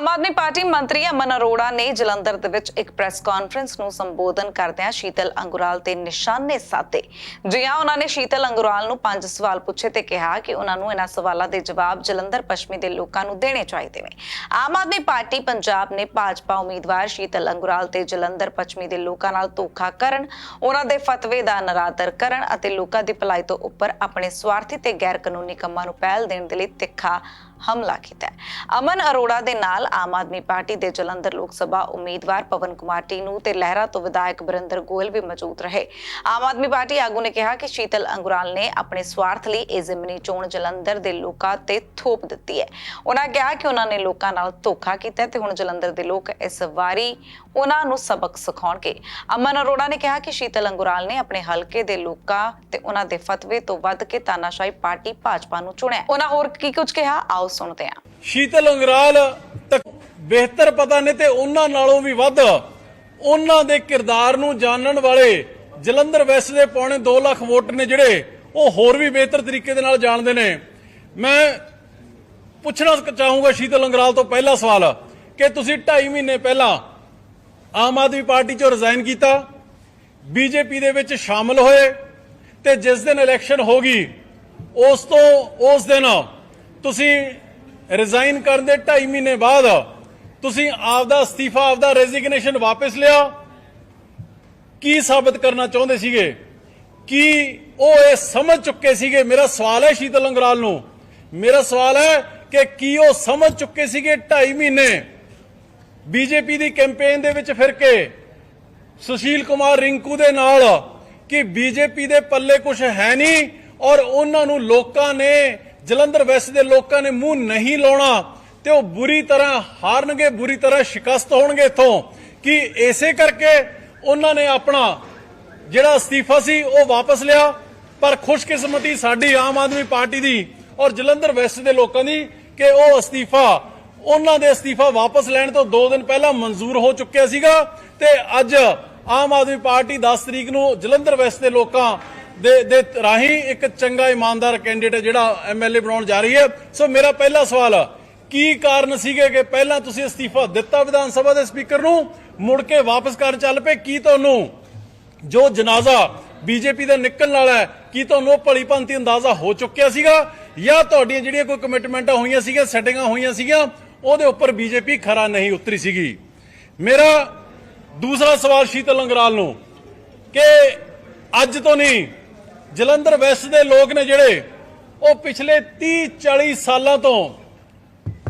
ਆਮ Aadmi party ਮੰਤਰੀ ਅਮਨ ਅਰੋੜਾ ਨੇ ਜਲੰਧਰ ਦੇ ਵਿੱਚ ਇੱਕ ਪ੍ਰੈਸ ਕਾਨਫਰੰਸ ਨੂੰ ਸੰਬੋਧਨ ਕਰਦਿਆਂ ਸ਼ੀਤਲ ਅੰਗੁਰਾਲ ਤੇ ਨਿਸ਼ਾਨੇ ਸਾਧੇ। ਜੀ ਹਾਂ, ਉਹਨਾਂ ਨੇ ਸ਼ੀਤਲ ਅੰਗੁਰਾਲ ਨੂੰ ਪੰਜ ਸਵਾਲ ਪੁੱਛੇ ਤੇ ਕਿਹਾ ਕਿ ਉਹਨਾਂ ਨੂੰ ਇਹਨਾਂ ਸਵਾਲਾਂ ਦੇ ਜਵਾਬ ਜਲੰਧਰ ਪੱਛਮੀ ਦੇ ਲੋਕਾਂ ਨੂੰ ਦੇਣੇ ਚਾਹੀਦੇ ਨੇ। ਆਮ ਆਦਮੀ ਪਾਰਟੀ ਪੰਜਾਬ ਨੇ ਭਾਜਪਾ ਉਮੀਦਵਾਰ ਸ਼ੀਤਲ ਅੰਗੁਰਾਲ ਤੇ ਜਲੰਧਰ ਪੱਛਮੀ ਦੇ ਲੋਕਾਂ ਨਾਲ ਧੋਖਾ ਕਰਨ, ਉਹਨਾਂ ਦੇ ਫਤਵੇ ਦਾ ਨਰਾਦਰ ਕਰਨ ਅਤੇ ਲੋਕਾਂ ਦੀ ਭਲਾਈ ਤੋਂ ਉੱਪਰ ਆਪਣੇ ਸਵਾਰਥੀ ਤੇ ਗੈਰ ਕਾਨੂੰਨੀ ਕੰਮਾਂ ਨੂੰ ਪਹਿਲ ਦੇਣ ਦੇ ਲਈ ਤਿੱਖਾ ਹਮਲਾ ਕੀਤਾ ਹੈ। ਅਮਨ ਅਰੋੜਾ ਦੇ ਨਾਲ ਆਮ ਆਦਮੀ ਪਾਰਟੀ ਦੇ ਜਲੰਧਰ ਲੋਕ ਸਭਾ ਉਮੀਦਵਾਰ ਪਵਨ ਕੁਮਾਰ ਟੀਨੂ ਤੇ ਲਹਿਰਾ ਤੋਂ ਵਿਧਾਇਕ ਬਰਿੰਦਰ ਗੋਇਲ ਵੀ ਮੌਜੂਦ ਰਹੇ। ਆਮ ਆਦਮੀ ਪਾਰਟੀ ਆਗੂ ਨੇ ਕਿਹਾ ਕਿ ਸ਼ੀਤਲ ਅੰਗੁਰਾਲ ਨੇ ਆਪਣੇ ਸਵਾਰਥ ਲਈ ਇਹ ਜ਼ਿਮਨੀ ਚੋਣ ਜਲੰਧਰ ਦੇ ਲੋਕਾਂ ਤੇ ਥੋਪ ਦਿੱਤੀ ਹੈ। ਉਹਨਾਂ ਕਿਹਾ ਕਿ ਉਹਨਾਂ ਨੇ ਲੋਕਾਂ ਨਾਲ ਧੋਖਾ ਕੀਤਾ ਤੇ ਹੁਣ ਜਲੰਧਰ ਦੇ ਲੋਕ ਇਸ ਵਾਰੀ ਉਹਨਾਂ ਨੂੰ ਸਬਕ ਸਿਖਾਉਣਗੇ। ਅਮਨ ਅਰੋੜਾ ਨੇ ਕਿਹਾ ਕਿ ਸ਼ੀਤਲ ਅੰਗੁਰਾਲ ਨੇ ਆਪਣੇ ਹਲਕੇ ਦੇ ਲੋਕਾਂ ਤੇ ਉਹਨਾਂ ਦੇ ਫਤਵੇ ਤੋਂ ਵੱਧ ਕੇ ਤਾਨਾਸ਼ਾਹੀ ਪਾਰਟੀ ਭਾਜਪਾ ਨੂੰ ਚੁਣਿਆ। ਉਹਨਾਂ ਹੋਰ ਕੀ ਕੁਝ ਕਿਹਾ? ਆਓ ਸੁਣਦੇ ਹਾਂ। ਸ਼ੀਤਲ ਅੰਗਰਾਲ ਤੱਕ ਬਿਹਤਰ ਪਤਾ ਨਹੀਂ ਤੇ ਉਹਨਾਂ ਨਾਲੋਂ ਵੀ ਵੱਧ ਉਹਨਾਂ ਦੇ ਕਿਰਦਾਰ ਨੂੰ ਜਾਣਨ ਵਾਲੇ ਜਲੰਧਰ ਵੈਸਟ ਦੇ ਪੌਣੇ 2 ਲੱਖ ਵੋਟਰ ਨੇ ਜਿਹੜੇ ਉਹ ਹੋਰ ਵੀ ਬਿਹਤਰ ਤਰੀਕੇ ਦੇ ਨਾਲ ਜਾਣਦੇ ਨੇ। ਮੈਂ ਪੁੱਛਣਾ ਚਾਹੂੰਗਾ ਸ਼ੀਤਲ ਅੰਗਰਾਲ ਤੋਂ ਪਹਿਲਾ ਸਵਾਲ ਕਿ ਤੁਸੀਂ 2.5 ਮਹੀਨੇ ਪਹਿਲਾਂ ਆਮ ਆਦਮੀ ਪਾਰਟੀ ਚੋਂ ਰਿਜ਼ਾਈਨ ਕੀਤਾ, ਬੀਜੇਪੀ ਦੇ ਵਿੱਚ ਸ਼ਾਮਲ ਹੋਏ ਤੇ ਜਿਸ ਦਿਨ ਇਲੈਕਸ਼ਨ ਹੋ ਗਈ, ਉਸ ਤੋਂ ਉਸ ਦਿਨ ਤੁਸੀਂ ਰਿਜ਼ਾਈਨ ਕਰਨ ਦੇ 2.5 ਮਹੀਨੇ ਬਾਅਦ ਤੁਸੀਂ ਆਪਦਾ ਅਸਤੀਫਾ, ਆਪਦਾ ਰੈਜ਼ਿਗਨੇਸ਼ਨ ਵਾਪਸ ਲਿਆ। ਕੀ ਸਾਬਤ ਕਰਨਾ ਚਾਹੁੰਦੇ ਸੀਗੇ? ਕੀ ਉਹ ਇਹ ਸਮਝ ਚੁੱਕੇ ਸੀਗੇ? ਮੇਰਾ ਸਵਾਲ ਹੈ ਸ਼ੀਤਲ ਅੰਗਰਾਲ ਨੂੰ। ਮੇਰਾ ਸਵਾਲ ਹੈ ਕਿ ਕੀ ਉਹ ਸਮਝ ਚੁੱਕੇ ਸੀਗੇ 2.5 ਮਹੀਨੇ? ਬੀਜੇਪੀ ਦੀ ਕੈਂਪੇਨ ਦੇ ਵਿੱਚ ਫਿਰ ਕੇ ਸੁਸ਼ੀਲ ਕੁਮਾਰ ਰਿੰਕੂ ਦੇ ਨਾਲ ਕਿ ਬੀਜੇਪੀ ਦੇ ਪੱਲੇ ਕੁਝ ਹੈ ਨਹੀਂ ਔਰ ਉਹਨਾਂ ਨੂੰ ਲੋਕਾਂ ਨੇ, ਜਲੰਧਰ ਵੈਸਟ ਦੇ ਲੋਕਾਂ ਨੇ ਮੂੰਹ ਨਹੀਂ ਲਾਉਣਾ ਤੇ ਉਹ ਬੁਰੀ ਤਰ੍ਹਾਂ ਹਾਰਨਗੇ, ਬੁਰੀ ਤਰ੍ਹਾਂ ਸ਼ਿਕਸਤ ਹੋਣਗੇ ਇਥੋਂ ਕਿ ਇਸੇ ਕਰਕੇ ਉਹਨਾਂ ਨੇ ਆਪਣਾ ਜਿਹੜਾ ਅਸਤੀਫਾ ਸੀ ਉਹ ਵਾਪਸ ਲਿਆ। ਪਰ ਖੁਸ਼ਕਿਸਮਤੀ ਸਾਡੀ ਆਮ ਆਦਮੀ ਪਾਰਟੀ ਦੀ ਔਰ ਜਲੰਧਰ ਵੈਸਟ ਦੇ ਲੋਕਾਂ ਦੀ ਕਿ ਉਹ ਅਸਤੀਫਾ ਉਹਨਾਂ ਦੇ ਅਸਤੀਫਾ ਵਾਪਸ ਲੈਣ ਤੋਂ 2 ਦਿਨ ਪਹਿਲਾਂ ਮਨਜ਼ੂਰ ਹੋ ਚੁੱਕਿਆ ਸੀਗਾ ਤੇ ਅੱਜ ਆਮ ਆਦਮੀ ਪਾਰਟੀ 10 ਤਰੀਕ ਨੂੰ ਜਲੰਧਰ ਵੈਸਟ ਦੇ ਲੋਕਾਂ ਦੇ ਦੇ ਰਾਹੀਂ ਇੱਕ ਚੰਗਾ ਇਮਾਨਦਾਰ ਕੈਂਡੀਡੇਟ ਜਿਹੜਾ ਐਮਐਲਏ ਬਣਾਉਣ ਜਾ ਰਹੀ ਹੈ। ਸੋ ਮੇਰਾ ਪਹਿਲਾ ਸਵਾਲ, ਕੀ ਕਾਰਨ ਸੀਗੇ ਕਿ ਪਹਿਲਾਂ ਤੁਸੀਂ ਅਸਤੀਫਾ ਦਿੱਤਾ ਵਿਧਾਨ ਸਭਾ ਦੇ ਸਪੀਕਰ ਨੂੰ, ਮੁੜ ਕੇ ਵਾਪਸ ਕਰਨ ਚੱਲ ਪਏ? ਕੀ ਤੁਹਾਨੂੰ ਜੋ ਜਨਾਜ਼ਾ ਬੀਜੇਪੀ ਦਾ ਨਿਕਲਣ ਵਾਲਾ ਹੈ, ਕੀ ਤੁਹਾਨੂੰ ਉਹ ਭਲੀ ਭੰਤੀ ਅੰਦਾਜ਼ਾ ਹੋ ਚੁੱਕਿਆ ਸੀਗਾ? ਜਾਂ ਤੁਹਾਡੀਆਂ ਜਿਹੜੀਆਂ ਕੋਈ ਕਮਿਟਮੈਂਟਾਂ ਹੋਈਆਂ ਸੀਗੀਆਂ ਸੈਟਿੰਗਾਂ ਹੋਈਆਂ ਸੀਗੀਆਂ ਉਹਦੇ ਉੱਪਰ ਬੀਜੇਪੀ ਖਰਾ ਨਹੀਂ ਉਤਰੀ ਸੀਗੀ। ਮੇਰਾ ਦੂਸਰਾ ਸਵਾਲ ਸ਼ੀਤਲ ਅੰਗਰਾਲ ਨੂੰ ਕਿ ਅੱਜ ਤੋਂ ਨਹੀਂ, ਜਲੰਧਰ ਵੈਸਟ ਦੇ ਲੋਕ ਨੇ ਜਿਹੜੇ ਉਹ ਪਿਛਲੇ 30 40 ਸਾਲਾਂ ਤੋਂ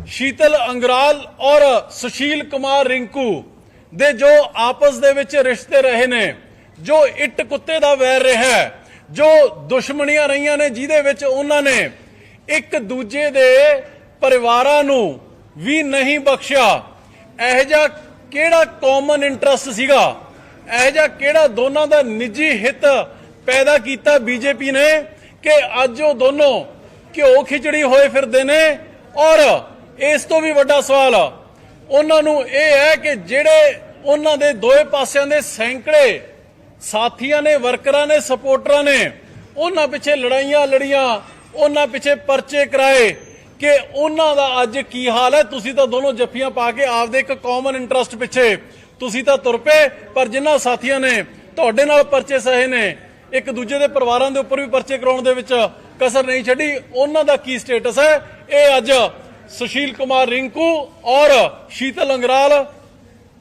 ਸ਼ੀਤਲ ਅੰਗਰਾਲ ਔਰ ਸੁਸ਼ੀਲ ਕੁਮਾਰ ਰਿੰਕੂ ਦੇ ਜੋ ਆਪਸ ਦੇ ਵਿੱਚ ਰਿਸ਼ਤੇ ਰਹੇ ਨੇ, ਜੋ ਇੱਟ ਕੁੱਤੇ ਦਾ ਵੈਰ ਰਿਹਾ ਜੋ ਦੁਸ਼ਮਣੀਆਂ ਰਹੀਆਂ ਨੇ ਜਿਹਦੇ ਵਿੱਚ ਉਹਨਾਂ ਨੇ ਇੱਕ ਦੂਜੇ ਦੇ ਪਰਿਵਾਰਾਂ ਨੂੰ ਵੀ ਨਹੀਂ ਬਖਸ਼ਿਆ। ਇਹ ਜਿਹਾ ਕਿਹੜਾ ਕਾਮਨ ਇੰਟਰਸਟ ਸੀਗਾ? ਇਹ ਜਿਹਾ ਕਿਹੜਾ ਦੋਨਾਂ ਦਾ ਨਿੱਜੀ ਹਿੱਤ ਪੈਦਾ ਕੀਤਾ ਬੀਜੇਪੀ ਨੇ ਕਿ ਅੱਜ ਉਹ ਦੋਨੋਂ ਘਿਓ ਖਿਚੜੀ ਹੋਏ ਫਿਰਦੇ ਨੇ? ਔਰ ਇਸ ਤੋਂ ਵੀ ਵੱਡਾ ਸਵਾਲ, ਉਹਨਾਂ ਨੂੰ ਇਹ ਹੈ ਕਿ ਜਿਹੜੇ ਉਹਨਾਂ ਦੇ ਦੋਏ ਪਾਸਿਆਂ ਦੇ ਸੈਂਕੜੇ ਸਾਥੀਆਂ ਨੇ, ਵਰਕਰਾਂ ਨੇ ਸਪੋਰਟਰਾਂ ਨੇ, ਉਹਨਾਂ ਪਿੱਛੇ ਲੜਾਈਆਂ ਲੜੀਆਂ, ਉਹਨਾਂ ਪਿੱਛੇ ਪਰਚੇ ਕਰਾਏ ਕਿ ਉਹਨਾਂ ਦਾ ਅੱਜ ਕੀ ਹਾਲ ਹੈ? ਤੁਸੀਂ ਤਾਂ ਦੋਨੋਂ ਜੱਫੀਆਂ ਪਾ ਕੇ ਆਪਦੇ ਇੱਕ ਕਾਮਨ ਇੰਟਰਸਟ ਪਿੱਛੇ ਤੁਸੀਂ ਤਾਂ ਤੁਰ ਪਏ, ਪਰ ਜਿਨ੍ਹਾਂ ਸਾਥੀਆਂ ਨੇ ਤੁਹਾਡੇ ਨਾਲ ਪਰਚੇ ਸਹੇ ਨੇ, ਇੱਕ ਦੂਜੇ ਦੇ ਪਰਿਵਾਰਾਂ ਦੇ ਉੱਪਰ ਵੀ ਪਰਚੇ ਕਰਾਉਣ ਦੇ ਵਿੱਚ ਕਸਰ ਨਹੀਂ ਛੱਡੀ, ਉਹਨਾਂ ਦਾ ਕੀ ਸਟੇਟਸ ਹੈ? ਇਹ ਅੱਜ ਸੁਸ਼ੀਲ ਕੁਮਾਰ ਰਿੰਕੂ ਔਰ ਸ਼ੀਤਲ ਅੰਗਰਾਲ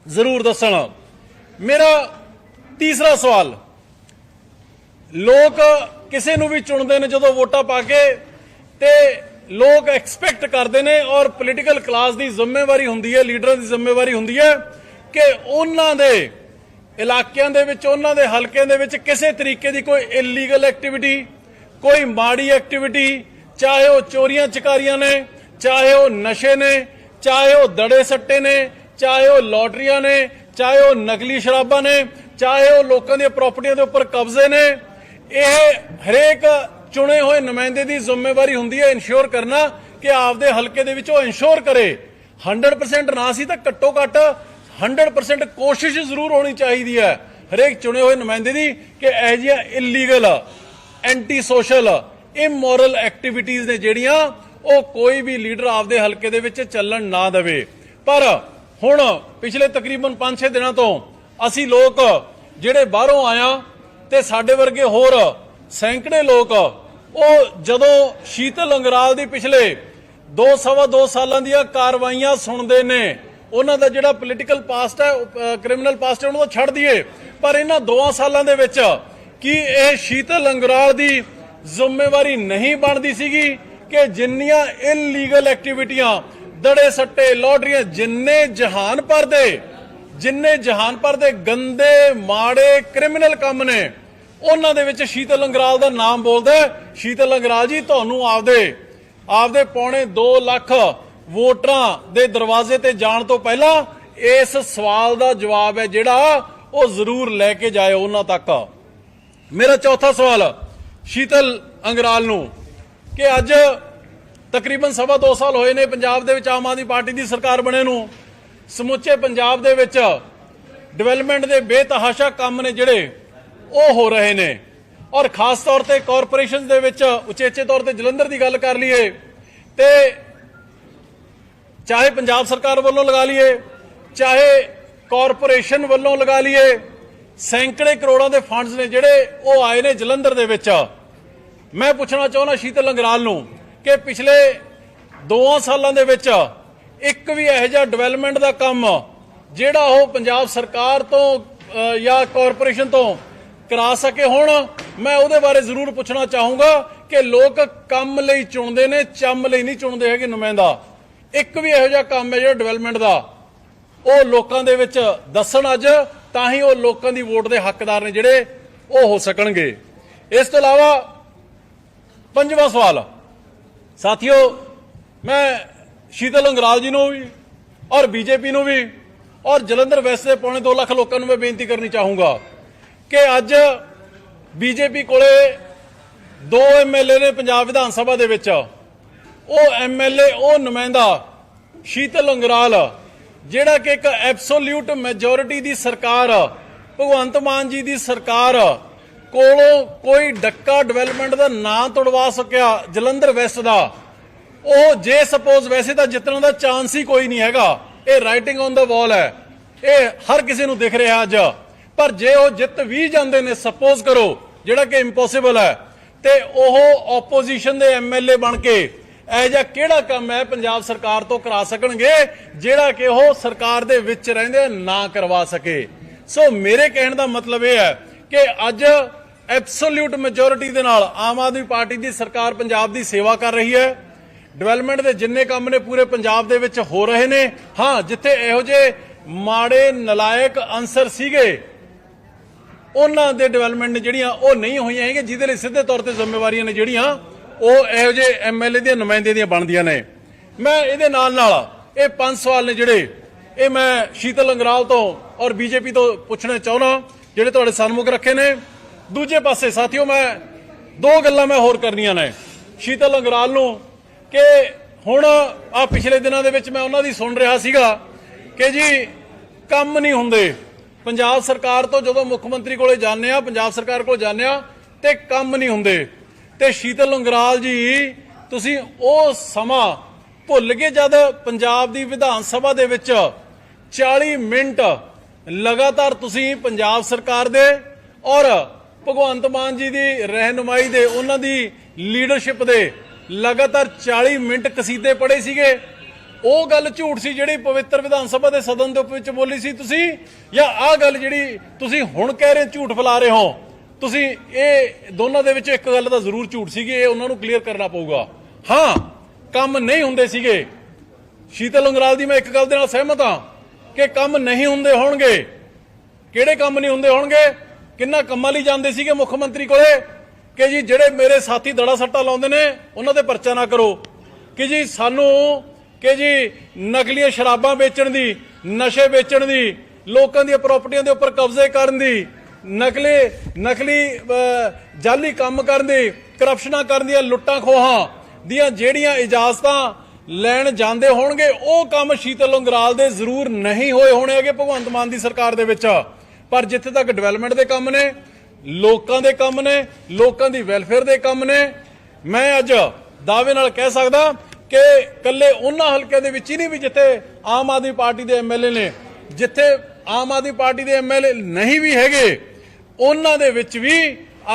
ਜ਼ਰੂਰ ਦੱਸਣ। ਮੇਰਾ ਤੀਸਰਾ ਸਵਾਲ, ਲੋਕ ਕਿਸੇ ਨੂੰ ਵੀ ਚੁਣਦੇ ਨੇ ਜਦੋਂ ਵੋਟਾਂ ਪਾ ਕੇ ਤੇ ਲੋਕ ਐਕਸਪੈਕਟ ਕਰਦੇ ਨੇ ਔਰ ਪੋਲੀਟੀਕਲ ਕਲਾਸ ਦੀ ਜ਼ਿੰਮੇਵਾਰੀ ਹੁੰਦੀ ਹੈ ਲੀਡਰਾਂ ਦੀ ਜ਼ਿੰਮੇਵਾਰੀ ਹੁੰਦੀ ਹੈ ਕਿ ਉਹਨਾਂ ਦੇ ਇਲਾਕਿਆਂ ਦੇ ਵਿੱਚ, ਉਹਨਾਂ ਦੇ ਹਲਕਿਆਂ ਦੇ ਵਿੱਚ ਕਿਸੇ ਤਰੀਕੇ ਦੀ ਕੋਈ ਇਲੀਗਲ ਐਕਟੀਵਿਟੀ ਕੋਈ ਮਾੜੀ ਐਕਟੀਵਿਟੀ ਚਾਹੇ ਉਹ ਚੋਰੀਆਂ ਚਕਾਰੀਆਂ ਨੇ, ਚਾਹੇ ਉਹ ਨਸ਼ੇ ਨੇ, ਚਾਹੇ ਉਹ ਦੜੇ ਸੱਟੇ ਨੇ, ਚਾਹੇ ਉਹ ਲੋਟਰੀਆਂ ਨੇ, ਚਾਹੇ ਉਹ ਨਕਲੀ ਸ਼ਰਾਬਾਂ ਨੇ, ਚਾਹੇ ਉਹ ਲੋਕਾਂ ਦੀਆਂ ਪ੍ਰਾਪਰਟੀਆਂ ਦੇ ਉੱਪਰ ਕਬਜ਼ੇ ਨੇ, ਇਹ ਹਰੇਕ ਚੁਣੇ ਹੋਏ ਨੁਮਾਇੰਦੇ ਦੀ ਜ਼ਿੰਮੇਵਾਰੀ ਹੁੰਦੀ ਹੈ ਇਨਸ਼ੋਰ ਕਰਨਾ ਕਿ ਆਪਦੇ ਹਲਕੇ ਦੇ ਵਿੱਚ ਉਹ ਇਨਸ਼ੋਰ ਕਰੇ। 100% ਨਾ ਸੀ ਤਾਂ ਘੱਟੋ ਘੱਟ 100% ਕੋਸ਼ਿਸ਼ ਜ਼ਰੂਰ ਹੋਣੀ ਚਾਹੀਦੀ ਹੈ ਹਰੇਕ ਚੁਣੇ ਹੋਏ ਨੁਮਾਇੰਦੇ ਦੀ ਕਿ ਇਹ ਜਿਹੀਆਂ ਇਲੀਗਲ ਐਂਟੀ ਸੋਸ਼ਲ ਇਮੋਰਲ ਐਕਟੀਵਿਟੀਆਂ ਨੇ ਜਿਹੜੀਆਂ ਉਹ ਕੋਈ ਵੀ ਲੀਡਰ ਆਪਦੇ ਹਲਕੇ ਦੇ ਵਿੱਚ ਚੱਲਣ ਨਾ ਦੇਵੇ। ਪਰ ਹੁਣ ਪਿਛਲੇ ਤਕਰੀਬਨ 5-6 ਦਿਨਾਂ ਤੋਂ ਅਸੀਂ ਲੋਕ ਜਿਹੜੇ ਬਾਹਰੋਂ ਆਇਆ ਤੇ ਸਾਡੇ ਵਰਗੇ ਹੋਰ ਸੈਂਕੜੇ ਲੋਕ ਉਹ ਜਦੋਂ ਸ਼ੀਤਲ ਅੰਗਰਾਲ ਦੀ ਪਿਛਲੇ ਦੋ ਸਵਾ ਦੋ ਸਾਲਾਂ ਦੀਆਂ ਕਾਰਵਾਈਆਂ ਸੁਣਦੇ ਨੇ, ਉਹਨਾਂ ਦਾ ਜਿਹੜਾ ਪੋਲੀਟੀਕਲ ਪਾਸਟ ਹੈ ਕ੍ਰਿਮੀਨਲ ਪਾਸਟ ਹੈ, ਉਹਨੂੰ ਛੱਡ ਦਈਏ। ਪਰ ਇਹਨਾਂ ਦੋਆਂ ਸਾਲਾਂ ਦੇ ਵਿੱਚ ਕੀ ਇਹ ਸ਼ੀਤਲ ਅੰਗਰਾਲ ਦੀ ਜ਼ਿੰਮੇਵਾਰੀ ਨਹੀਂ ਬਣਦੀ ਸੀਗੀ ਕਿ ਜਿੰਨੀਆਂ ਇਲੀਗਲ ਐਕਟੀਵਿਟੀਆਂ ਦੜੇ ਸੱਟੇ, ਲੋਟਰੀਆਂ, ਜਿੰਨੇ ਜਹਾਨ ਭਰ ਦੇ ਜਿੰਨੇ ਜਹਾਨ ਭਰ ਦੇ ਗੰਦੇ, ਮਾੜੇ ਕ੍ਰਿਮੀਨਲ ਕੰਮ ਨੇ ਉਹਨਾਂ ਦੇ ਵਿੱਚ ਸ਼ੀਤਲ ਅੰਗਰਾਲ ਦਾ ਨਾਮ ਬੋਲਦਾ ਸ਼ੀਤਲ ਅੰਗਰਾਲ ਜੀ, ਤੁਹਾਨੂੰ ਆਪਦੇ ਆਪਦੇ ਪੌਣੇ 2 ਲੱਖ ਵੋਟਰਾਂ ਦੇ ਦਰਵਾਜ਼ੇ ਤੇ ਜਾਣ ਤੋਂ ਪਹਿਲਾਂ ਇਸ ਸਵਾਲ ਦਾ ਜਵਾਬ ਹੈ ਜਿਹੜਾ ਉਹ ਜ਼ਰੂਰ ਲੈ ਕੇ ਜਾਇਓ ਉਹਨਾਂ ਤੱਕ। ਮੇਰਾ ਚੌਥਾ ਸਵਾਲ, ਸ਼ੀਤਲ ਅੰਗਰਾਲ ਨੂੰ ਕਿ ਅੱਜ ਤਕਰੀਬਨ ਸਵਾ ਦੋ ਸਾਲ ਹੋਏ ਨੇ ਪੰਜਾਬ ਦੇ ਵਿੱਚ ਆਮ ਆਦਮੀ ਪਾਰਟੀ ਦੀ ਸਰਕਾਰ ਬਣੇ ਨੂੰ। ਸਮੁੱਚੇ ਪੰਜਾਬ ਦੇ ਵਿੱਚ ਡਿਵੈਲਪਮੈਂਟ ਦੇ ਬੇਤਹਾਸ਼ਾ ਕੰਮ ਨੇ ਜਿਹੜੇ ਉਹ ਹੋ ਰਹੇ ਨੇ। ਔਰ ਖਾਸ ਤੌਰ ਤੇ ਕਾਰਪੋਰੇਸ਼ਨ ਦੇ ਵਿੱਚ ਉਚੇਚੇ ਤੌਰ ਤੇ ਜਲੰਧਰ ਦੀ ਗੱਲ ਕਰ ਲਈਏ ਤੇ ਚਾਹੇ ਪੰਜਾਬ ਸਰਕਾਰ ਵੱਲੋਂ ਲਗਾ ਲਈਏ, ਚਾਹੇ ਕਾਰਪੋਰੇਸ਼ਨ ਵੱਲੋਂ ਲਗਾ ਲਈਏ, ਸੈਂਕੜੇ ਕਰੋੜਾਂ ਦੇ ਫੰਡਸ ਨੇ ਜਿਹੜੇ ਉਹ ਆਏ ਨੇ ਜਲੰਧਰ ਦੇ ਵਿੱਚ। ਮੈਂ ਪੁੱਛਣਾ ਚਾਹੁੰਦਾ ਸ਼ੀਤਲ ਲੰਗਰਾਲ ਨੂੰ ਕਿ ਪਿਛਲੇ 2 ਸਾਲਾਂ ਦੇ ਵਿੱਚ ਇੱਕ ਵੀ ਇਹੋ ਜਿਹਾ ਡਿਵੈਲਪਮੈਂਟ ਦਾ ਕੰਮ ਜਿਹੜਾ ਉਹ ਪੰਜਾਬ ਸਰਕਾਰ ਤੋਂ ਜਾਂ ਕਾਰਪੋਰੇਸ਼ਨ ਤੋਂ ਕਰਾ ਸਕੇ ਹੁਣ, ਮੈਂ ਉਹਦੇ ਬਾਰੇ ਜ਼ਰੂਰ ਪੁੱਛਣਾ ਚਾਹੂੰਗਾ ਕਿ ਲੋਕ ਕੰਮ ਲਈ ਚੁਣਦੇ ਨੇ, ਚੰਮ ਲਈ ਨਹੀਂ ਚੁਣਦੇ ਹੈਗੇ ਨੁਮਾਇੰਦਾ। ਇੱਕ ਵੀ ਇਹੋ ਜਿਹਾ ਕੰਮ ਹੈ ਜਿਹੜਾ ਡਿਵੈਲਪਮੈਂਟ ਦਾ। ਉਹ ਲੋਕਾਂ ਦੇ ਵਿੱਚ ਦੱਸਣ ਅੱਜ, ਤਾਂ ਹੀ ਉਹ ਲੋਕਾਂ ਦੀ ਵੋਟ ਦੇ ਹੱਕਦਾਰ ਨੇ ਜਿਹੜੇ ਉਹ ਹੋ ਸਕਣਗੇ। ਇਸ ਤੋਂ ਇਲਾਵਾ ਪੰਜਵਾਂ ਸਵਾਲ। ਸਾਥੀਓ, ਮੈਂ ਸ਼ੀਤਲ ਅੰਗਰਾਲ ਜੀ ਨੂੰ ਵੀ ਔਰ ਬੀਜੇਪੀ ਨੂੰ ਵੀ ਔਰ ਜਲੰਧਰ ਵੈਸਟ ਦੇ ਪੌਣੇ 2 ਲੱਖ ਲੋਕਾਂ ਨੂੰ ਮੈਂ ਬੇਨਤੀ ਕਰਨੀ ਚਾਹੂੰਗਾ। ਕਿ ਅੱਜ ਬੀਜੇਪੀ ਕੋਲੇ ਦੋ ਐਮਐਲਏ ਨੇ ਪੰਜਾਬ ਵਿਧਾਨ ਸਭਾ ਦੇ ਵਿੱਚ। ਉਹ ਐਮਐਲਏ ਉਹ ਨੁਮਾਇੰਦਾ ਸ਼ੀਤਲ ਅੰਗਰਾਲ, ਜਿਹੜਾ ਕਿ ਇੱਕ ਐਬਸੋਲਿਊਟ ਮੈਜੋਰਿਟੀ ਦੀ ਸਰਕਾਰ, ਭਗਵੰਤ ਮਾਨ ਜੀ ਦੀ ਸਰਕਾਰ ਕੋਲੋਂ ਕੋਈ ਡੱਕਾ ਡਿਵੈਲਪਮੈਂਟ ਦਾ ਨਾਂ ਤੁੜਵਾ ਸਕਿਆ ਜਲੰਧਰ ਵੈਸਟ ਦਾ। ਉਹ ਜੇ ਸਪੋਜ਼ ਵੈਸੇ ਤਾਂ ਜਿੱਤਣ ਦਾ ਚਾਂਸ ਹੀ ਕੋਈ ਨਹੀਂ ਹੈਗਾ। ਇਹ ਰਾਈਟਿੰਗ ਔਨ ਦਾ ਵਾਲ ਹੈ। ਇਹ ਹਰ ਕਿਸੇ ਨੂੰ ਦਿਖ ਰਿਹਾ ਅੱਜ। ਪਰ ਜੇ ਉਹ ਜਿੱਤ ਵੀ ਜਾਂਦੇ ਨੇ ਸਪੋਜ਼ ਕਰੋ, ਜਿਹੜਾ ਕਿ ਇੰਪੋਸੀਬਲ ਹੈ, ਤੇ ਉਹ ਆਪੋਜੀਸ਼ਨ ਦੇ ਐਮਐਲਏ ਬਣ ਕੇ ਇਹ ਜਿਹਾ ਕਿਹੜਾ ਕੰਮ ਹੈ ਪੰਜਾਬ ਸਰਕਾਰ ਤੋਂ ਕਰਾ ਸਕਣਗੇ, ਜਿਹੜਾ ਕਿ ਉਹ ਸਰਕਾਰ ਦੇ ਵਿੱਚ ਰਹਿੰਦੇ ਨਾ ਕਰਵਾ ਸਕੇ? ਸੋ ਮੇਰੇ ਕਹਿਣ ਦਾ ਮਤਲਬ ਇਹ ਹੈ ਕਿ ਅੱਜ ਐਬਸੋਲਿਊਟ ਮੈਜੋਰਿਟੀ ਦੇ ਨਾਲ ਆਮ ਆਦਮੀ ਪਾਰਟੀ ਦੀ ਸਰਕਾਰ ਪੰਜਾਬ ਦੀ ਸੇਵਾ ਕਰ ਰਹੀ ਹੈ। ਡਿਵੈਲਪਮੈਂਟ ਦੇ ਜਿੰਨੇ ਕੰਮ ਨੇ ਪੂਰੇ ਪੰਜਾਬ ਦੇ ਵਿੱਚ ਹੋ ਰਹੇ ਨੇ। ਹਾਂ, ਜਿੱਥੇ ਇਹੋ ਜਿਹੇ ਮਾੜੇ, ਨਲਾਇਕ ਅਨਸਰ ਸੀਗੇ ਉਹਨਾਂ ਦੇ ਡਿਵੈਲਪਮੈਂਟ ਨੇ ਜਿਹੜੀਆਂ ਉਹ ਨਹੀਂ ਹੋਈਆਂ ਹੈਗੀਆਂ, ਜਿਹਦੇ ਲਈ ਸਿੱਧੇ ਤੌਰ ਤੇ ਜ਼ਿੰਮੇਵਾਰੀਆਂ ਨੇ ਜਿਹੜੀਆਂ, ਉਹ ਇਹੋ ਜਿਹੇ ਐਮਐਲਏ ਦੀਆਂ ਨੁਮਾਇੰਦੇ ਦੀਆਂ ਬਣਦੀਆਂ ਨੇ। ਮੈਂ ਇਹਦੇ ਨਾਲ ਨਾਲ ਇਹ ਪੰਜ ਸਵਾਲ ਨੇ ਜਿਹੜੇ, ਇਹ ਮੈਂ ਸ਼ੀਤਲ ਅੰਗਰਾਲ ਤੋਂ ਔਰ ਬੀਜੇਪੀ ਤੋਂ ਪੁੱਛਣਾ ਚਾਹੁੰਦਾ, ਜਿਹੜੇ ਤੁਹਾਡੇ ਸਨਮੁਖ ਰੱਖੇ ਨੇ। ਦੂਜੇ ਪਾਸੇ ਸਾਥੀਓ, ਮੈਂ ਦੋ ਗੱਲਾਂ ਮੈਂ ਹੋਰ ਕਰਨੀਆਂ ਨੇ। ਸ਼ੀਤਲ ਅੰਗਰਾਲ ਨੂੰ ਕਿ ਹੁਣ ਆ ਪਿਛਲੇ ਦਿਨਾਂ ਦੇ ਵਿੱਚ ਮੈਂ ਉਹਨਾਂ ਦੀ ਸੁਣ ਰਿਹਾ ਸੀਗਾ ਕਿ ਜੀ, ਕੰਮ ਨਹੀਂ ਹੁੰਦੇ। ਪੰਜਾਬ ਸਰਕਾਰ ਤੋਂ ਜਦੋਂ ਮੁੱਖ ਮੰਤਰੀ ਕੋਲੇ ਜਾਂਦੇ ਆ ਪੰਜਾਬ ਸਰਕਾਰ ਕੋਲ ਜਾਂਦੇ ਆ ਤੇ ਕੰਮ ਨਹੀਂ ਹੁੰਦੇ। ਤੇ ਸ਼ੀਤਲ ਅੰਗਰਾਲ ਜੀ, ਤੁਸੀਂ ਉਹ ਸਮਾਂ ਭੁੱਲ ਗਏ ਜਦ ਪੰਜਾਬ ਦੀ ਵਿਧਾਨ ਸਭਾ ਦੇ ਵਿੱਚ 40 ਮਿੰਟ ਲਗਾਤਾਰ ਤੁਸੀਂ ਪੰਜਾਬ ਸਰਕਾਰ ਦੇ ਔਰ ਭਗਵੰਤ ਮਾਨ ਜੀ ਦੀ ਰਹਿਨੁਮਾਈ ਦੇ, ਉਹਨਾਂ ਦੀ ਲੀਡਰਸ਼ਿਪ ਦੇ ਲਗਾਤਾਰ 40 ਮਿੰਟ ਕਸੀਦੇ ਪੜੇ ਸੀਗੇ। ਉਹ ਗੱਲ ਝੂਠ ਸੀ ਜਿਹੜੀ ਪਵਿੱਤਰ ਵਿਧਾਨ ਸਭਾ ਦੇ ਸਦਨ ਦੇ ਵਿੱਚ ਬੋਲੀ ਸੀ ਤੁਸੀਂ? ਜਾਂ ਆਹ ਗੱਲ ਜਿਹੜੀ ਤੁਸੀਂ ਹੁਣ ਕਹਿ ਰਹੇ ਝੂਠ ਫੈਲਾ ਰਹੇ ਹੋ? ਤੁਸੀਂ ਇਹ ਦੋਨਾਂ ਦੇ ਵਿੱਚ ਇੱਕ ਗੱਲ ਦਾ ਜ਼ਰੂਰ ਝੂਠ ਸੀਗੀ, ਇਹ ਉਹਨਾਂ ਨੂੰ ਕਲੀਅਰ ਕਰਨਾ ਪਊਗਾ। ਹਾਂ, ਕੰਮ ਨਹੀਂ ਹੁੰਦੇ ਸੀਗੇ। ਸ਼ੀਤਲ ਅੰਗਰਾਲ ਦੀ ਮੈਂ ਇੱਕ ਗੱਲ ਦੇ ਨਾਲ ਸਹਿਮਤ ਹਾਂ ਕਿ ਕੰਮ ਨਹੀਂ ਹੁੰਦੇ ਹੋਣਗੇ। ਕਿਹੜੇ ਕੰਮ ਨਹੀਂ ਹੁੰਦੇ ਹੋਣਗੇ? ਕਿੰਨਾ ਕੰਮਾਂ ਲਈ ਜਾਂਦੇ ਸੀਗੇ ਮੁੱਖ ਮੰਤਰੀ ਕੋਲੇ? ਕਿ ਜੀ ਜਿਹੜੇ ਮੇਰੇ ਸਾਥੀ ਦੜਾ ਸੱਟਾ ਲਾਉਂਦੇ ਨੇ, ਉਹਨਾਂ ਦੇ ਪਰਚਾ ਨਾ ਕਰੋ। ਕਿ ਜੀ ਸਾਨੂੰ ਕਿ ਜੀ ਨਕਲੀਆਂ ਸ਼ਰਾਬਾਂ ਵੇਚਣ ਦੀ, ਨਸ਼ੇ ਵੇਚਣ ਦੀ, ਲੋਕਾਂ ਦੀਆਂ ਪ੍ਰਾਪਰਟੀਆਂ ਦੇ ਉੱਪਰ ਕਬਜ਼ੇ ਕਰਨ ਦੀ, ਨਕਲੀ ਨਕਲੀ ਜਾਲੀ ਕੰਮ ਕਰਨ ਦੀ ਕਰਪਸ਼ਨਾਂ ਕਰਨ ਦੀਆਂ ਲੁੱਟਾਂ ਖੋਹਾਂ ਦੀਆਂ ਜਿਹੜੀਆਂ ਇਜਾਜ਼ਤਾਂ ਲੈਣ ਜਾਂਦੇ ਹੋਣਗੇ, ਉਹ ਕੰਮ ਸ਼ੀਤਲ ਅੰਗਰਾਲ ਦੇ ਜ਼ਰੂਰ ਨਹੀਂ ਹੋਏ ਹੋਣੇ ਹੈਗੇ ਭਗਵੰਤ ਮਾਨ ਦੀ ਸਰਕਾਰ ਦੇ ਵਿੱਚ। ਪਰ ਜਿੱਥੇ ਤੱਕ ਡਿਵੈਲਪਮੈਂਟ ਦੇ ਕੰਮ ਨੇ, ਲੋਕਾਂ ਦੇ ਕੰਮ ਨੇ, ਲੋਕਾਂ ਦੀ ਵੈਲਫੇਅਰ ਦੇ ਕੰਮ ਨੇ, ਮੈਂ ਅੱਜ ਦਾਅਵੇ ਨਾਲ ਕਹਿ ਸਕਦਾ ਕਿ ਕੱਲੇ ਉਹਨਾਂ ਹਲਕਿਆਂ ਦੇ ਵਿੱਚ ਹੀ ਨਹੀਂ ਵੀ ਜਿੱਥੇ ਆਮ ਆਦਮੀ ਪਾਰਟੀ ਦੇ ਐਮਐਲਏ ਨੇ, ਜਿੱਥੇ ਆਮ ਆਦਮੀ ਪਾਰਟੀ ਦੇ ਐਮਐਲਏ ਨਹੀਂ ਵੀ ਹੈਗੇ, ਉਹਨਾਂ ਦੇ ਵਿੱਚ ਵੀ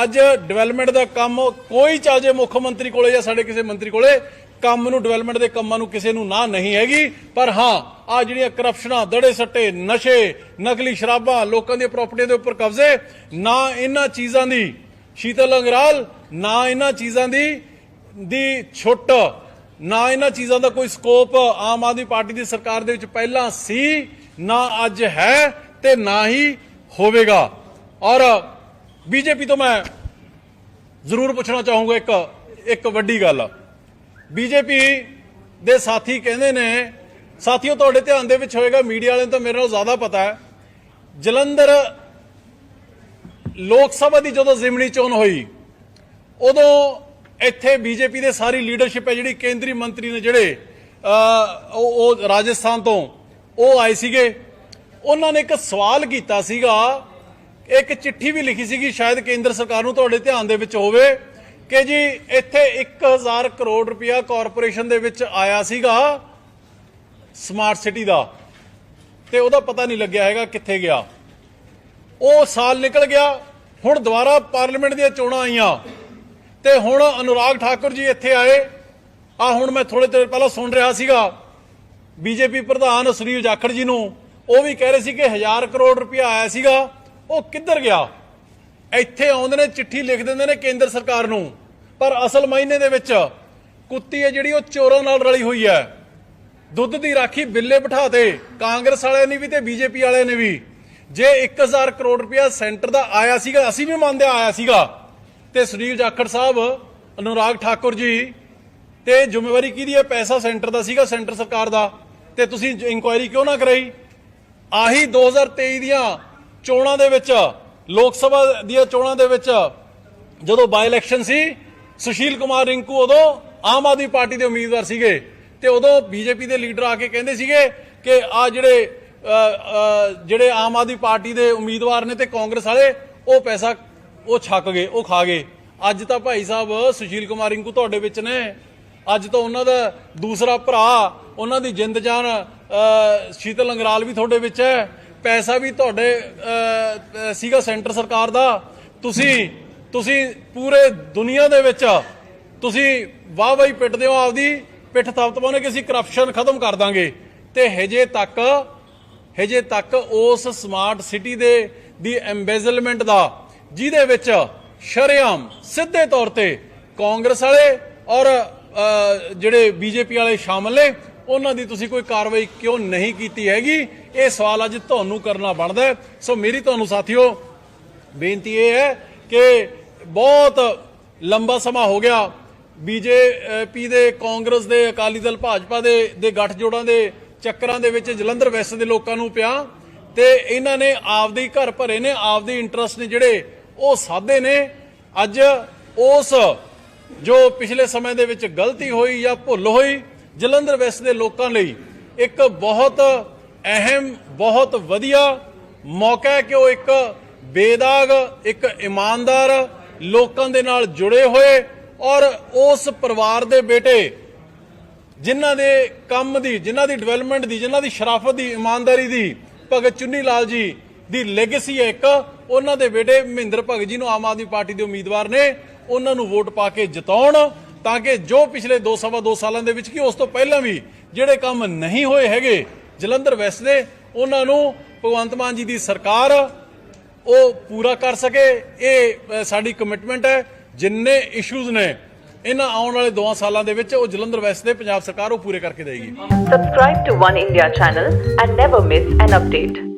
ਅੱਜ ਡਿਵੈਲਪਮੈਂਟ ਦਾ ਕੰਮ ਕੋਈ ਚਾਹੇ ਮੁੱਖ ਮੰਤਰੀ ਕੋਲੇ ਜਾਂ ਸਾਡੇ ਕਿਸੇ ਮੰਤਰੀ ਕੋਲੇ ਕੰਮ ਨੂੰ ਡਿਵੈਲਪਮੈਂਟ ਦੇ ਕੰਮਾਂ ਨੂੰ ਕਿਸੇ ਨੂੰ ਨਾ ਨਹੀਂ ਹੈਗੀ। ਪਰ ਹਾਂ ਆ ਜਿਹੜੀਆਂ ਕਰਪਸ਼ਨਾਂ ਦੜੇ ਸੱਟੇ, ਨਸ਼ੇ, ਨਕਲੀ ਸ਼ਰਾਬਾਂ ਲੋਕਾਂ ਦੀਆਂ ਪ੍ਰਾਪਰਟੀਆਂ ਦੇ ਉੱਪਰ ਕਬਜ਼ੇ, ਨਾ ਇਹਨਾਂ ਚੀਜ਼ਾਂ ਦੀ ਸ਼ੀਤਲ ਅੰਗਰਾਲ, ਨਾ ਇਹਨਾਂ ਚੀਜ਼ਾਂ ਦੀ ਦੀ ਛੁੱਟ ਨਾ ਇਹਨਾਂ ਚੀਜ਼ਾਂ ਦਾ ਕੋਈ ਸਕੋਪ ਆਮ ਆਦਮੀ ਪਾਰਟੀ ਦੀ ਸਰਕਾਰ ਦੇ ਵਿੱਚ ਪਹਿਲਾਂ ਸੀ, ਨਾ ਅੱਜ ਹੈ ਤੇ ਨਾ ਹੀ ਹੋਵੇਗਾ। ਔਰ ਬੀਜੇਪੀ ਤੋਂ ਮੈਂ ਜ਼ਰੂਰ ਪੁੱਛਣਾ ਚਾਹੂੰਗਾ ਇੱਕ ਇੱਕ ਵੱਡੀ ਗੱਲ। ਬੀਜੇਪੀ ਦੇ ਸਾਥੀ ਕਹਿੰਦੇ ਨੇ, ਸਾਥੀਓ, ਤੁਹਾਡੇ ਧਿਆਨ ਦੇ ਵਿੱਚ ਹੋਏਗਾ, ਮੀਡੀਆ ਵਾਲਿਆਂ ਨੂੰ ਤਾਂ ਮੇਰੇ ਨਾਲ ਜ਼ਿਆਦਾ ਪਤਾ ਹੈ, ਜਲੰਧਰ ਲੋਕ ਸਭਾ ਦੀ ਜਦੋਂ ਜ਼ਿਮਨੀ ਚੋਣ ਹੋਈ, ਉਦੋਂ ਇੱਥੇ ਬੀਜੇਪੀ ਦੇ ਸਾਰੀ ਲੀਡਰਸ਼ਿਪ ਹੈ ਜਿਹੜੀ ਕੇਂਦਰੀ ਮੰਤਰੀ ਨੇ ਜਿਹੜੇ ਉਹ ਉਹ ਰਾਜਸਥਾਨ ਤੋਂ ਉਹ ਆਏ ਸੀਗੇ। ਉਹਨਾਂ ਨੇ ਇੱਕ ਸਵਾਲ ਕੀਤਾ ਸੀਗਾ, ਇੱਕ ਚਿੱਠੀ ਵੀ ਲਿਖੀ ਸੀਗੀ, ਸ਼ਾਇਦ ਕੇਂਦਰ ਸਰਕਾਰ ਨੂੰ ਤੁਹਾਡੇ ਧਿਆਨ ਦੇ ਵਿੱਚ ਹੋਵੇ, ਕਿ ਜੀ ਇੱਥੇ 1000 ਕਰੋੜ ਰੁਪਇਆ ਕਾਰਪੋਰੇਸ਼ਨ ਦੇ ਵਿੱਚ ਆਇਆ ਸੀਗਾ ਸਮਾਰਟ ਸਿਟੀ ਦਾ। ਤੇ ਉਹਦਾ ਪਤਾ ਨਹੀਂ ਲੱਗਿਆ ਹੈਗਾ ਕਿੱਥੇ ਗਿਆ। ਉਹ ਸਾਲ ਨਿਕਲ ਗਿਆ, ਹੁਣ ਦੁਬਾਰਾ ਪਾਰਲੀਮੈਂਟ ਦੀਆਂ ਚੋਣਾਂ ਆਈਆਂ। ਤੇ ਹੁਣ ਅਨੁਰਾਗ ਠਾਕੁਰ ਜੀ ਇੱਥੇ ਆਏ। ਆ ਹੁਣ ਮੈਂ ਥੋੜੇ ਦੇਰ ਪਹਿਲਾਂ ਸੁਣ ਰਿਹਾ ਸੀਗਾ। ਬੀਜੇਪੀ ਪ੍ਰਧਾਨ ਸੁਨੀਲ ਜਾਖੜ ਜੀ ਨੂੰ। ਉਹ ਵੀ ਕਹਿ ਰਹੇ ਸੀ ਕਿ 1000 ਕਰੋੜ ਰੁਪਇਆ ਆਇਆ ਸੀਗਾ। ਉਹ ਕਿੱਧਰ ਗਿਆ? ਇੱਥੇ ਆਉਂਦੇ ਨੇ, ਚਿੱਠੀ ਲਿਖ ਦਿੰਦੇ ਨੇ ਕੇਂਦਰ ਸਰਕਾਰ ਨੂੰ। ਪਰ ਅਸਲ ਮਾਇਨੇ ਦੇ ਵਿੱਚ ਕੁੱਤੀ ਹੈ ਜਿਹੜੀ ਉਹ ਚੋਰਾਂ ਨਾਲ ਰਲੀ ਹੋਈ ਹੈ। ਦੁੱਧ ਦੀ ਰਾਖੀ ਬਿੱਲੇ ਬਿਠਾ ਤੇ ਕਾਂਗਰਸ ਵਾਲਿਆਂ ਨੇ ਵੀ ਤੇ ਬੀਜੇਪੀ ਵਾਲਿਆਂ ਨੇ ਵੀ। ਜੇ 1000 ਕਰੋੜ ਰੁਪਇਆ ਸੈਂਟਰ ਦਾ ਆਇਆ ਸੀਗਾ, ਅਸੀਂ ਵੀ ਮੰਨਦੇ ਆਇਆ ਸੀਗਾ। ਤੇ ਸੁਨੀਲ ਜਾਖੜ ਸਾਹਿਬ, ਅਨੁਰਾਗ ਠਾਕੁਰ ਜੀ, ਤੇ ਜ਼ਿੰਮੇਵਾਰੀ ਕਿਹਦੀ ਹੈ? ਪੈਸਾ ਸੈਂਟਰ ਦਾ ਸੀਗਾ, ਸੈਂਟਰ ਸਰਕਾਰ ਦਾ। ਤੇ ਤੁਸੀਂ ਇਨਕੁਆਇਰੀ ਕਿਉਂ ਨਾ ਕਰਾਈ? ਆਹੀ 2023 ਦੀਆਂ ਚੋਣਾਂ ਦੇ ਵਿੱਚ, ਲੋਕ ਸਭਾ ਦੀਆਂ ਚੋਣਾਂ ਦੇ ਵਿੱਚ, ਜਦੋਂ ਬਾਈ ਇਲੈਕਸ਼ਨ ਸੀ, ਸੁਸ਼ੀਲ ਕੁਮਾਰ ਰਿੰਕੂ ਉਦੋਂ ਆਮ ਆਦਮੀ ਪਾਰਟੀ ਦੇ ਉਮੀਦਵਾਰ ਸੀਗੇ। ਤੇ ਉਦੋਂ ਬੀਜੇਪੀ ਦੇ ਲੀਡਰ ਆ ਕੇ ਕਹਿੰਦੇ ਸੀਗੇ ਕਿ ਆ ਜਿਹੜੇ ਜਿਹੜੇ ਆਮ ਆਦਮੀ ਪਾਰਟੀ ਦੇ ਉਮੀਦਵਾਰ ਨੇ ਤੇ ਕਾਂਗਰਸ ਵਾਲੇ, ਉਹ ਪੈਸਾ ਉਹ ਛੱਕ ਗਏ, ਉਹ ਖਾ ਗਏ। ਅੱਜ ਤਾਂ ਭਾਈ ਸਾਹਿਬ ਸੁਸ਼ੀਲ ਕੁਮਾਰ ਰਿੰਕੂ ਤੁਹਾਡੇ ਵਿੱਚ ਨੇ। ਅੱਜ ਤਾਂ ਉਹਨਾਂ ਦਾ ਦੂਸਰਾ ਭਰਾ, ਉਹਨਾਂ ਦੀ ਜਿੰਦ ਜਾਨ ਸ਼ੀਤਲ ਅੰਗਰਾਲ ਵੀ ਤੁਹਾਡੇ ਵਿੱਚ ਹੈ। ਪੈਸਾ ਵੀ ਤੁਹਾਡੇ ਸੀਗਾ ਸੈਂਟਰ ਸਰਕਾਰ ਦਾ। ਤੁਸੀਂ ਤੁਸੀਂ ਪੂਰੇ ਦੁਨੀਆ ਦੇ ਵਿੱਚ, ਤੁਸੀਂ ਵਾਹ ਵਾਹੀ ਪਿੱਟਦੇ ਹੋ ਆਪਦੀ, ਪਿੱਠ ਥਪਥ ਪਾਉਣੇ ਕਿ ਅਸੀਂ ਕਰਪਸ਼ਨ ਖਤਮ ਕਰ ਦਾਂਗੇ। ਤੇ ਹਜੇ ਤੱਕ ਹਜੇ ਤੱਕ ਉਸ ਸਮਾਰਟ ਸਿਟੀ ਦੇ, ਦੀ ਐਮਬੈਜ਼ਲਮੈਂਟ ਦਾ ਜਿਹਦੇ ਵਿੱਚ ਸ਼ਰੇਆਮ ਸਿੱਧੇ ਤੌਰ ਤੇ ਕਾਂਗਰਸ ਵਾਲੇ ਔਰ ਅ, ਜਿਹੜੇ ਬੀਜੇਪੀ ਵਾਲੇ ਸ਼ਾਮਲ ਨੇ ਉਹਨਾਂ ਦੀ ਤੁਸੀਂ ਕੋਈ ਕਾਰਵਾਈ ਕਿਉਂ ਨਹੀਂ ਕੀਤੀ ਹੈਗੀ? ਇਹ ਸਵਾਲ ਅੱਜ ਤੁਹਾਨੂੰ ਕਰਨਾ ਬਣਦਾ ਸੋ ਮੇਰੀ ਤੁਹਾਨੂੰ ਸਾਥੀਓ ਬੇਨਤੀ ਇਹ ਹੈ ਕਿ ਬਹੁਤ ਲੰਬਾ ਸਮਾਂ ਹੋ ਗਿਆ ਬੀਜੇਪੀ ਦੇ ਕਾਂਗਰਸ ਦੇ ਅਕਾਲੀ ਦਲ ਭਾਜਪਾ ਦੇ ਦੇ ਗੱਠਜੋੜਾਂ ਦੇ ਚੱਕਰਾਂ ਦੇ ਵਿੱਚ ਜਲੰਧਰ ਵੈਸਟ ਦੇ ਲੋਕਾਂ ਨੂੰ ਪਿਆ ਤੇ ਇਹਨਾਂ ਨੇ ਆਪਦੇ ਘਰ ਭਰੇ ਨੇ ਆਪਦੇ ਇੰਟਰਸਟ ਨੇ ਜਿਹੜੇ ਉਹ ਸਾਦੇ ਨੇ। ਅੱਜ ਉਸ ਜੋ ਪਿਛਲੇ ਸਮੇਂ ਦੇ ਵਿੱਚ ਗਲਤੀ ਹੋਈ ਜਾਂ ਭੁੱਲ ਹੋਈ, ਜਲੰਧਰ ਵੈਸਟ ਦੇ ਲੋਕਾਂ ਲਈ ਇੱਕ ਬਹੁਤ ਅਹਿਮ, ਬਹੁਤ ਵਧੀਆ ਮੌਕਾ ਹੈ ਕਿ ਉਹ ਇੱਕ ਬੇਦਾਗ, ਇੱਕ ਇਮਾਨਦਾਰ ਲੋਕਾਂ ਦੇ ਨਾਲ ਜੁੜੇ ਹੋਏ ਔਰ ਉਸ ਪਰਿਵਾਰ ਦੇ ਬੇਟੇ ਜਿਨ੍ਹਾਂ ਦੇ ਕੰਮ ਦੀ, ਜਿਨ੍ਹਾਂ ਦੀ ਡਿਵੈਲਪਮੈਂਟ ਦੀ, ਜਿਨ੍ਹਾਂ ਦੀ ਸ਼ਰਾਫਤ ਦੀ, ਇਮਾਨਦਾਰੀ ਦੀ, ਭਗਤ ਚੁੰਨੀ ਲਾਲ ਜੀ ਦੀ ਲੈਗੇਸੀ ਹੈ ਇੱਕ। ਉਹਨਾਂ ਦੇ ਬੇਟੇ ਮਹਿੰਦਰ ਭਗਤ ਜੀ ਨੂੰ ਆਮ ਆਦਮੀ ਪਾਰਟੀ ਦੇ ਉਮੀਦਵਾਰ ਨੇ ਉਹਨਾਂ ਨੂੰ ਵੋਟ ਪਾ ਕੇ ਜਿਤਾਉਣ, ਤਾਂ ਕਿ ਜੋ ਪਿਛਲੇ 2 ਸਵਾ 2 ਸਾਲਾਂ ਦੇ ਵਿੱਚ ਕੀ ਉਸ ਤੋਂ ਪਹਿਲਾਂ ਵੀ ਜਿਹੜੇ ਕੰਮ ਨਹੀਂ ਹੋਏ ਹੈਗੇ, ਜਲੰਧਰ ਵੈਸਟ ਦੇ, ਉਹਨਾਂ ਨੂੰ ਭਗਵੰਤ ਮਾਨ ਜੀ ਦੀ ਸਰਕਾਰ ਉਹ ਪੂਰਾ ਕਰ ਸਕੇ। ਇਹ ਸਾਡੀ ਕਮਿਟਮੈਂਟ ਹੈ। ਜਿੰਨੇ ਇਸ਼ੂਜ਼ ਨੇ, ਇਹਨਾਂ ਆਉਣ ਵਾਲੇ 2 ਸਾਲਾਂ ਦੇ ਵਿੱਚ ਉਹ ਜਲੰਧਰ ਵੈਸਟ ਦੇ ਪੰਜਾਬ ਸਰਕਾਰ ਉਹ ਪੂਰੇ ਕਰਕੇ ਦੇਗੀ। Subscribe to One India channel and never miss an update.